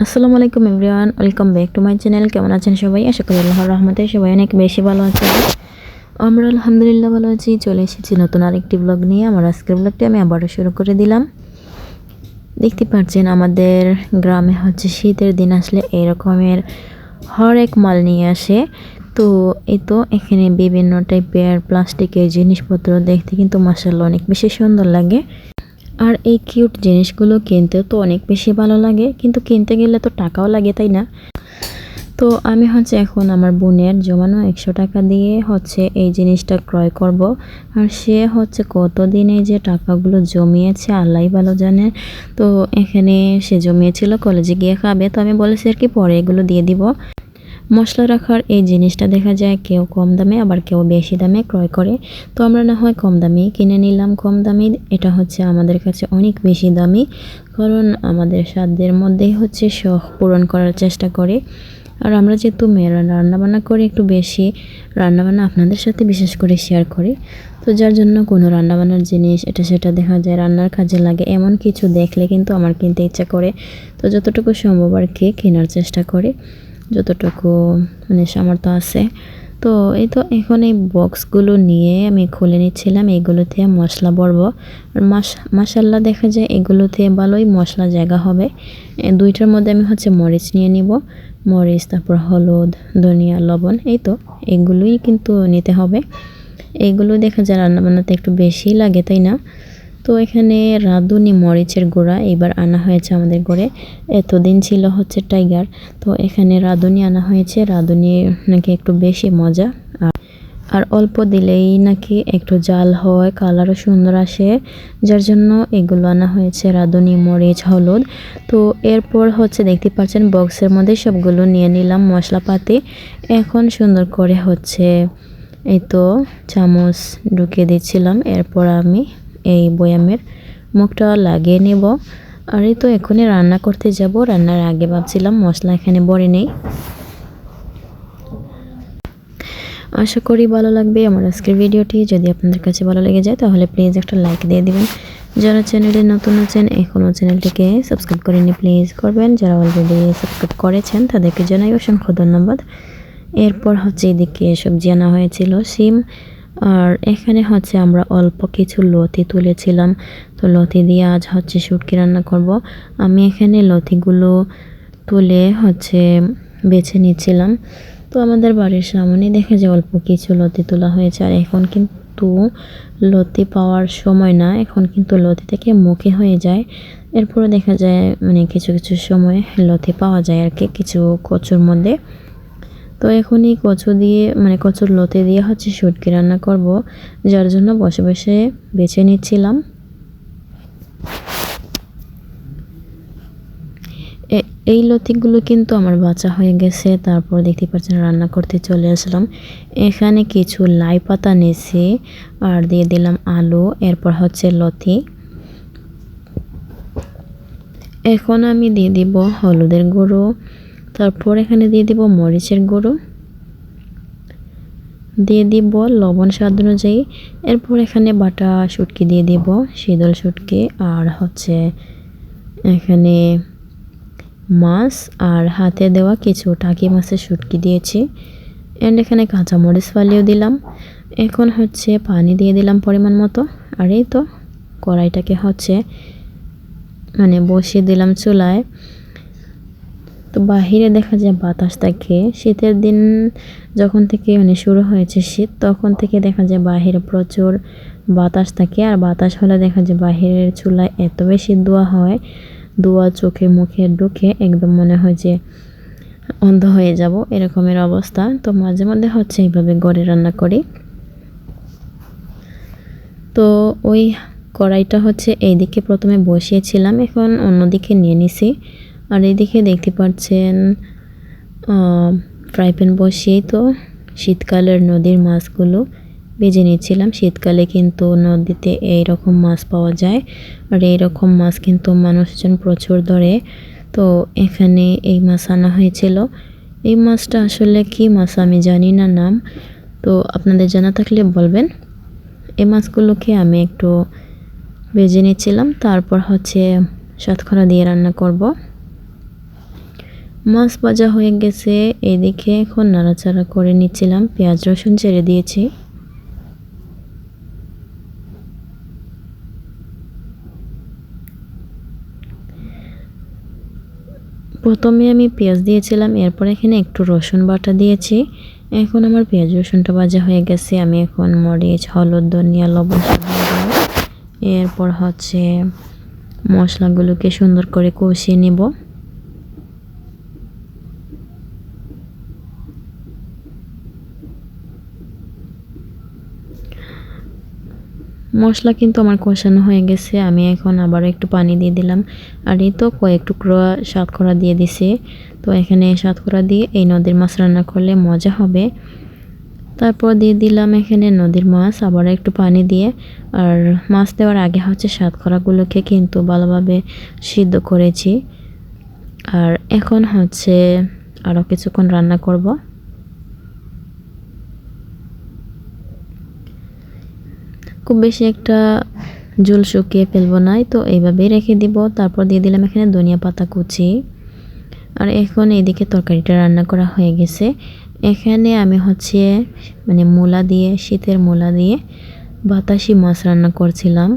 আসসালামু আলাইকুম everyone, welcome back to my channel. কেমন আছেন সবাই? আশা করি আল্লাহর রহমতে সবাই অনেক বেশি ভালো আছেন। আমরা আলহামদুলিল্লাহ ভালো আছি, চলে এসেছি নতুন আরেকটি ব্লগ নিয়ে। আমার আজকের ব্লগটি আমি আবারও শুরু করে দিলাম। দেখতে পাচ্ছেন, আমাদের গ্রামে হচ্ছে শীতের দিন আসলে এই এরকমের হরেক মাল নিয়ে আসে। তো এই তো এখানে বিভিন্ন টাইপের প্লাস্টিকের জিনিসপত্র দেখতে কিন্তু মাসাল্লাহ অনেক বেশি সুন্দর লাগে। আর এই কিউট জিনিসগুলো কিনতেও তো অনেক বেশি ভালো লাগে, কিন্তু কিনতে গেলে তো টাকাও লাগে, তাই না? তো আমি হচ্ছে এখন আমার বোনের জমানো একশো টাকা দিয়ে হচ্ছে এই জিনিসটা ক্রয় করব। আর সে হচ্ছে কতদিনে যে টাকাগুলো জমিয়েছে আল্লাহ ভালো জানে। তো এখানে সে জমিয়েছিল, কলেজে গিয়ে খাবে। তো আমি বলেছি আর কি, পরে এগুলো দিয়ে দিব। মশলা রাখার এই জিনিসটা দেখা যায় কেউ কম দামে, আবার কেউ বেশি দামে ক্রয় করে। তো আমরা না হয় কম দামি কিনে নিলাম, কম দামি এটা হচ্ছে আমাদের কাছে অনেক বেশি দামি, কারণ আমাদের সাধ্যের মধ্যেই হচ্ছে শখ পূরণ করার চেষ্টা করে। আর আমরা যেহেতু মেয়েরা, রান্নাবান্না করি একটু বেশি, রান্নাবান্না আপনাদের সাথে বিশেষ করে শেয়ার করি। তো যার জন্য কোনো রান্নাবান্নার জিনিস, এটা সেটা দেখা যায় রান্নার কাজে লাগে। এমন কিছু দেখলে কিন্তু আমার কিনতে ইচ্ছা করে। তো যতটুকু সম্ভব আর কি কেনার চেষ্টা করে। যতটুকু মানে সামর্থ্য আছে। তো এই তো এখন এই বক্সগুলো নিয়ে আমি খুলে নিচ্ছিলাম এইগুলোতে মশলা বরব আর মাসাল্লা দেখা যায় এগুলোতে ভালোই মশলা জায়গা হবে। দুইটার মধ্যে আমি হচ্ছে মরিচ নিয়ে নিব। মরিচ, তারপর হলুদ, ধনিয়া, লবণ, এই তো, এগুলোই কিন্তু নিতে হবে। এইগুলো দেখা যায় রান্নাবান্নাতে একটু বেশি লাগে, তাই না? তো এখানে রাঁধুনি মরিচের গুঁড়া এবার আনা হয়েছে আমাদের ঘরে। এতদিন ছিল হচ্ছে টাইগার। তো এখানে রাঁধুনি আনা হয়েছে। রাঁধুনি নাকি একটু বেশি মজা। আর অল্প দিলেই নাকি একটু জাল হয়, কালারও সুন্দর আসে। যার জন্য এগুলো আনা হয়েছে রাঁধুনি মরিচ, হলুদ। তো এরপর হচ্ছে দেখতে পাচ্ছেন বক্সের মধ্যে সবগুলো নিয়ে নিলাম মশলাপাতি। এখন সুন্দর করে হচ্ছে এই তো চামচ ঢুকিয়ে দিচ্ছিলাম। এরপর আমি এই বয়ামের মুখটা লাগিয়ে নেব। আর এই তো এখনই রান্না করতে যাব। রান্নার আগে ভাবছিলাম মশলা এখানে বড়ে নেই। আশা করি ভালো লাগবে আমার আজকের ভিডিওটি। যদি আপনাদের কাছে ভালো লেগে যায়, তাহলে প্লিজ একটা লাইক দিয়ে দিবেন। যারা চ্যানেলে নতুন আছেন, এখনও চ্যানেলটিকে সাবস্ক্রাইব করেনি প্লিজ করবেন। যারা অলরেডি সাবস্ক্রাইব করেছেন, তাদেরকে জানাই অসংখ্য ধন্যবাদ। এরপর হচ্ছে এদিকে সবজি আনা হয়েছিল সিম আর এখানে হচ্ছে আমরা অল্প কিছু লতি তুলেছিলাম। তো লতি দিয়ে আজ হচ্ছে শুটকি রান্না করব। আমি এখানে লতিগুলো তুলে হচ্ছে বেছে নিচ্ছিলাম। তো আমাদের বাড়ির সামনে দেখে যে অল্প কিছু লতি তোলা হয়েছে। আর এখন কিন্তু লতি পাওয়ার সময় না, এখন কিন্তু লতি থেকে মুখে হয়ে যায়। এরপরে দেখা যায় মানে কিছু কিছু সময় লতি পাওয়া যায় আর কি, কিছু কচুর মধ্যে। তো এখনই কচু দিয়ে মানে কচুর লতে দিয়ে হচ্ছে শুটকি রান্না করব, যার জন্য বসে বসে বেছে নিচ্ছিলাম। এই লতিগুলো কিন্তু আমার বাঁচা হয়ে গেছে, তারপর দেখতে পাচ্ছেন রান্না করতে চলে আসলাম। এখানে কিছু লাই পাতা নিয়েছি, আর দিয়ে দিলাম আলু, এরপর হচ্ছে লতি। এখন আমি দিয়ে দিব হলুদের গুঁড়ো তারপর এখানে দিয়ে দিব মরিচের গুঁড়ো। দিয়ে দিব লবণ স্বাদ অনুযায়ী। এরপর এখানে বাটা শুটকি দিয়ে দিব, শীতল শুটকি, আর হচ্ছে এখানে মাছ, আর হাতে দেওয়া কিছু টাকি মাছের শুটকি দিয়েছি। অ্যান্ড এখানে কাঁচামরিচ ফালিয়েও দিলাম। এখন হচ্ছে পানি দিয়ে দিলাম পরিমাণ মতো। আর এই তো কড়াইটাকে হচ্ছে মানে বসিয়ে দিলাম চুলায়। তো বাহিরে দেখা যায় বাতাস থাকে। শীতের দিন যখন থেকে মানে শুরু হয়েছে শীত, তখন থেকে দেখা যায় বাহিরে প্রচুর বাতাস থাকে। আর বাতাস হলে দেখা যায় বাহিরের চুলায় এত বেশি দোয়া হয় দোয়া চোখে মুখে ঢুকে একদম মনে হয় যে অন্ধ হয়ে যাব, এরকমের অবস্থা। তো মাঝে মধ্যে হচ্ছে এইভাবে গড়ে রান্না করি। তো ওই কড়াইটা হচ্ছে এইদিকে প্রথমে বসিয়েছিলাম, এখন অন্যদিকে নিয়ে নিছি। আর এদিকে দেখতে পাচ্ছেন ফ্রাই প্যান বসিয়েই তো শীতকালের নদীর মাছগুলো ভেজে নিচ্ছিলাম। শীতকালে কিন্তু নদীতে এই রকম মাছ পাওয়া যায় আর এই রকম মাছ কিন্তু মানুষজন প্রচুর ধরে। তো এখানে এই মাছ আনা হয়েছিল। এই মাছটা আসলে কি মাছ আমি জানি না নাম। তো আপনাদের জানা থাকলে বলবেন। এই মাছগুলোকে আমি একটু বেজে নিচ্ছিলাম। তারপর হচ্ছে সাতখরা দিয়ে রান্না করব। মাছ ভাজা হয়ে গেছে। এদিকে এখন নাড়াচাড়া করে নিচ্ছিলাম, পেঁয়াজ রসুন ছেড়ে দিয়েছি। প্রথমে আমি পেঁয়াজ দিয়েছিলাম, এরপর এখানে একটু রসুন বাটা দিয়েছি। এখন আমার পেঁয়াজ রসুনটা ভাজা হয়ে গেছে। আমি এখন মরিচ, হলুদ, ধনিয়া, লবণ এরপর হচ্ছে মশলাগুলোকে সুন্দর করে কষিয়ে নেব। মশলা কিন্তু আমার কষানো হয়ে গেছে, আমি এখন আবার একটু পানি দিয়ে দিলাম। আর এই তো কয়েক টুকরো সাতখরা দিয়ে দিছি। তো এখানে সাতখরা দিয়ে এই নদীর মাছ রান্না করলে মজা হবে। তারপর দিয়ে দিলাম এখানে নদীর মাছ, আবার একটু পানি দিয়ে। আর মাছ দেওয়ার আগে হচ্ছে সাতখরাগুলোকে কিন্তু ভালোভাবে সিদ্ধ করেছি। আর এখন হচ্ছে আরও কিছুক্ষণ রান্না করব। খুব বেশি একটা জল শুকিয়ে ফেলব না তো এইভাবেই রেখে দিব। তারপর দিয়ে দিলাম এখানে ধনিয়া পাতা কুচি। আর এখন এইদিকে তরকারিটা রান্না করা হয়ে গেছে। এখানে আমি হচ্ছে মানে মূলা দিয়ে, শীতের মূলা দিয়ে বাতাসি মাছ রান্না করছিলাম।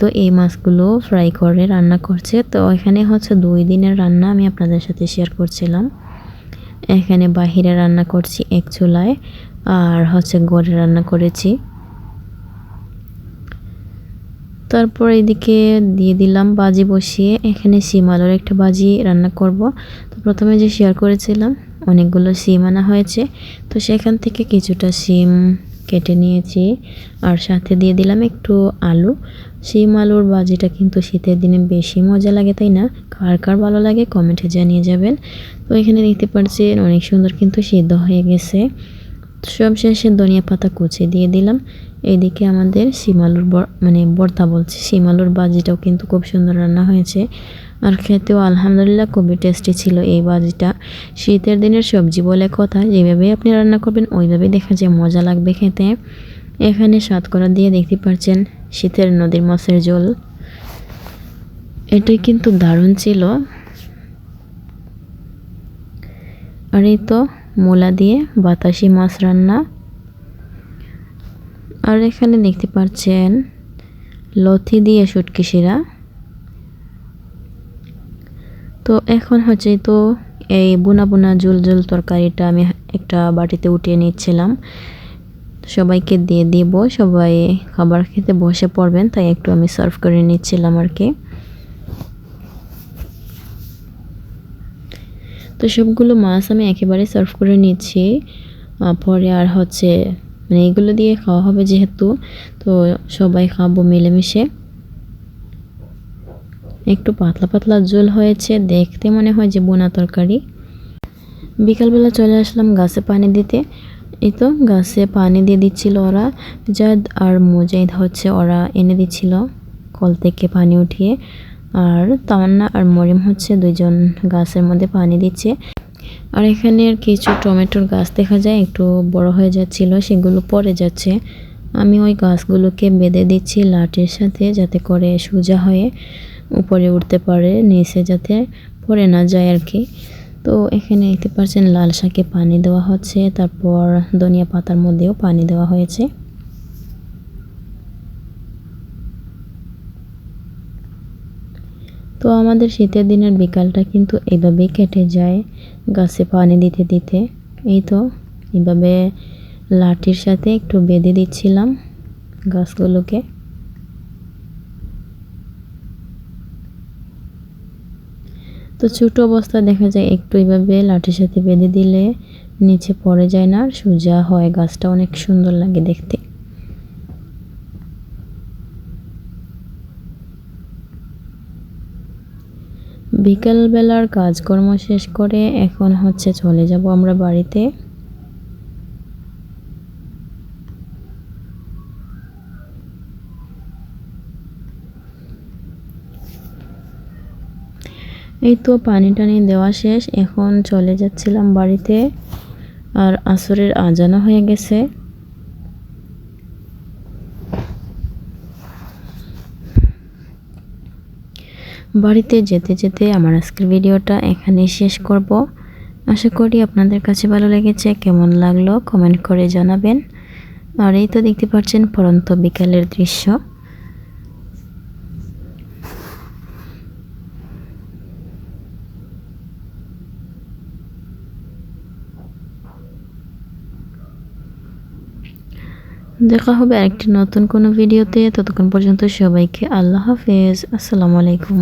তো এই মাছগুলো ফ্রাই করে রান্না করছে। তো এখানে হচ্ছে দুই দিনের রান্না আমি আপনাদের সাথে শেয়ার করছিলাম। এখানে বাহিরে রান্না করছি এক চুলায়, আর হচ্ছে গড়ে রান্না করেছি। তারপর এদিকে দিয়ে দিলাম বাজি বসিয়ে। এখানে সিম আলুর একটা বাজি রান্না করব। তো প্রথমে যে শেয়ার করেছিলাম, অনেকগুলো সিম আনা হয়েছে। তো সেখান থেকে কিছুটা সিম কেটে নিয়েছি। আর সাথে দিয়ে দিলাম একটু আলু। সিম আলুর বাজিটা কিন্তু শীতের দিনে বেশি মজা লাগে, তাই না? কার কার ভালো লাগে কমেন্টে জানিয়ে যাবেন। তো এখানে দেখতে পাচ্ছেন অনেক সুন্দর কিন্তু সিদ্ধ হয়ে গেছে। সব শেষে ধনিয়া পাতা কুচি দিয়ে দিলাম। এইদিকে আমাদের শিমালুর মানে বর্তা বলছে, শিমালুর বাজিটাও কিন্তু খুব সুন্দর রান্না হয়েছে। আর খেতেও আলহামদুলিল্লাহ খুবই টেস্টি ছিল এই বাজিটা। শীতের দিনের সবজি বলে কথা যেভাবে আপনি রান্না করবেন, ওইভাবেই দেখা যায় মজা লাগবে খেতে। এখানে করা দিয়ে দেখতে পাচ্ছেন শীতের নদীর মাছের জল এটাই কিন্তু দারুণ ছিল। আর এই তো মোলা দিয়ে বাতাসি মাছ রান্না। আর এখানে দেখতে পাচ্ছেন লথি দিয়ে সুটকিসিরা তো এখন হচ্ছে তো এই বোনা বোনা জুল জুল তরকারিটা আমি একটা বাটিতে উঠিয়ে নিচ্ছিলাম। সবাইকে দিয়ে দিব, সবাই খাবার খেতে বসে পড়বেন, তাই একটু আমি সার্ভ করে নিচ্ছিলাম আর কি। তো সবগুলো মাছ আমি একেবারে সার্ভ করে নিচ্ছি। পরে আর হচ্ছে মানে এগুলো দিয়ে খাওয়া হবে যেহেতু, তো সবাই খাব মিলেমিশে। একটু পাতলা পাতলা ঝোল হয়েছে, দেখতে মনে হয় যে বোনা তরকারি। বিকালবেলা চলে আসলাম গাছে পানি দিতে। এই তো গাছে পানি দিয়ে দিচ্ছিল ওরা। জাদ আর মুজাইদ হচ্ছে ওরা এনে দিচ্ছিল কল থেকে পানি উঠিয়ে। আর তামান্না আর মরিম হচ্ছে দুইজন গাছের মধ্যে পানি দিচ্ছে। আর এখানে আর কিছু টমেটোর গাছ দেখা যায়, একটু বড় হয়ে যাচ্ছিল, সেগুলো পড়ে যাচ্ছে। আমি ওই গাছগুলোকে বেঁধে দিচ্ছি লাঠির সাথে যাতে করে সোজা হয়ে উপরে উঠতে পারে, নিচে যাতে পড়ে না যায় আর কি। তো এখানে দেখতে পাচ্ছেন লাল শাকে পানি দেওয়া হচ্ছে, তারপর ধনিয়া পাতার মধ্যেও পানি দেওয়া হয়েছে। তো আমাদের শীতের দিনের বিকালটা কিন্তু এভাবেই কেটে যায়, গাছে পানি দিতে দিতে। এই তো, এভাবে লাঠির সাথে একটু বেঁধে দিচ্ছিলাম গাছগুলোকে। তো ছোটো অবস্থা দেখা যায় একটু এইভাবে লাঠির সাথে বেঁধে দিলে নিচে পড়ে যায় না সোজা হয়। গাছটা অনেক সুন্দর লাগে দেখতে। বিকেলবেলার কাজকর্ম শেষ করে এখন হচ্ছে চলে যাব আমরা বাড়িতে। এই তো পানি টানি দেওয়া শেষ, এখন চলে যাচ্ছিলাম বাড়িতে। আর আসরের আজানো হয়ে গেছে। বাড়িতে যেতে যেতে আমার আজকের ভিডিওটা এখানেই শেষ করব। আশা করি আপনাদের কাছে ভালো লেগেছে, কেমন লাগল কমেন্ট করে জানাবেন। আর এই তো দেখতে পাচ্ছেন পরন্ত বিকালের দৃশ্য। দেখা হবে আরেকটি নতুন কোনো ভিডিওতে। ততক্ষণ পর্যন্ত সবাইকে আল্লাহ হাফেজ। আসসালামু আলাইকুম।